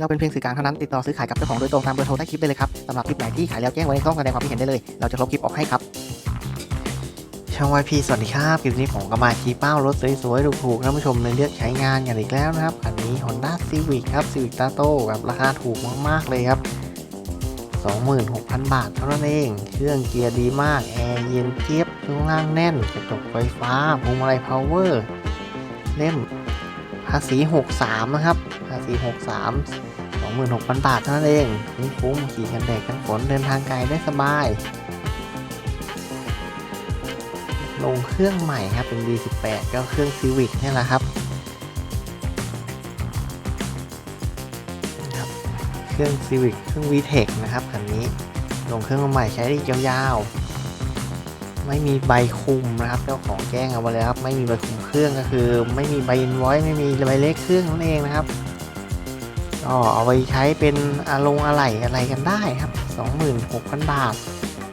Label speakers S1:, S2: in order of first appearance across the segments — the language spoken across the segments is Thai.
S1: เราเป็นเพียงสื่อกลางเท่านั้นติดต่อซื้อขายกับเจ้าของโดยตรงตามเบอร์โทรใต้คลิปได้เลยครับสำหรับคลิปไหนที่ขายแล้วแจ้งไว้ในช่องแสดงความคิดเห็นได้เลย เราจะลบคลิปออกให้ครับช่องวายพีสวัสดีครับคลิปนี้ผมก็มาชี้เป้ารถสวยๆถูกๆท่านผู้ชมในเลือกใช้งานกันอีกแล้วนะครับอันนี้ Honda Civic ครับ Civic Tato แบบราคาถูกมากๆเลยครับ26,000 บาทเท่านั้นเอง เครื่องเกียร์ดีมาก แอร์เย็นเจี๊ยบช่วงล่างแน่น กระจกไฟฟ้าพวงมาลัยพาวเวอร์ เล่ม ภาษี 63 นะครับ ภาษี 63 26,000 บาทเท่านั้นเองนี่คุ้มขี่กันแดดกันฝนเดินทางไกลได้สบาย ลงเครื่องใหม่ครับ เป็น D18 ก็เครื่อง Civic นี่แหละครับเครื่อง Civic เครื่อง VTEC นะครับคันนี้ลงเครื่องมาใหม่ใช้ได้ยาวๆ ไม่มีใบคุมนะครับเจ้าของแจ้งเอาไว้เลยครับ ไม่มีใบคุมเครื่องก็คือ ไม่มีใบอินไว้ไม่มีใบเลขเครื่องนั่นเองนะครับก็เอาไปใช้เป็นอาลงอะไหล่อะไรกันได้ครับ 26,000 บาท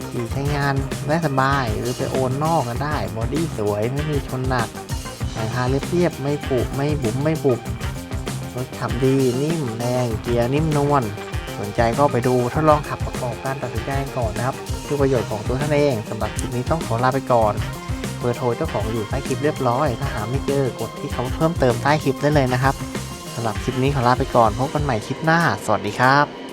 S1: ขี่ใช้งานได้สบายหรือไปโอนนอกกันได้บอดี้สวยไม่มีชนหนักหลังคาเรียบๆไม่ปุไม่บุ๋มไม่บุบรถขับดีนิ่มแรงเกียร์นิ่มนวล สนใจก็ไปดูทดลองขับประกอบการตัดสินใจก่อนนะครับเพื่อประโยชน์ของตัวท่านเองสำหรับคลิปนี้ต้องขอลาไปก่อนเบอร์โทรเจ้าของอยู่ใต้คลิปเรียบร้อย ถ้าหาไม่เจอกดที่เขาเพิ่มเติมใต้คลิปได้เลยนะครับสำหรับคลิปนี้ขอลาไปก่อนพบกันใหม่คลิปหน้า สวัสดีครับ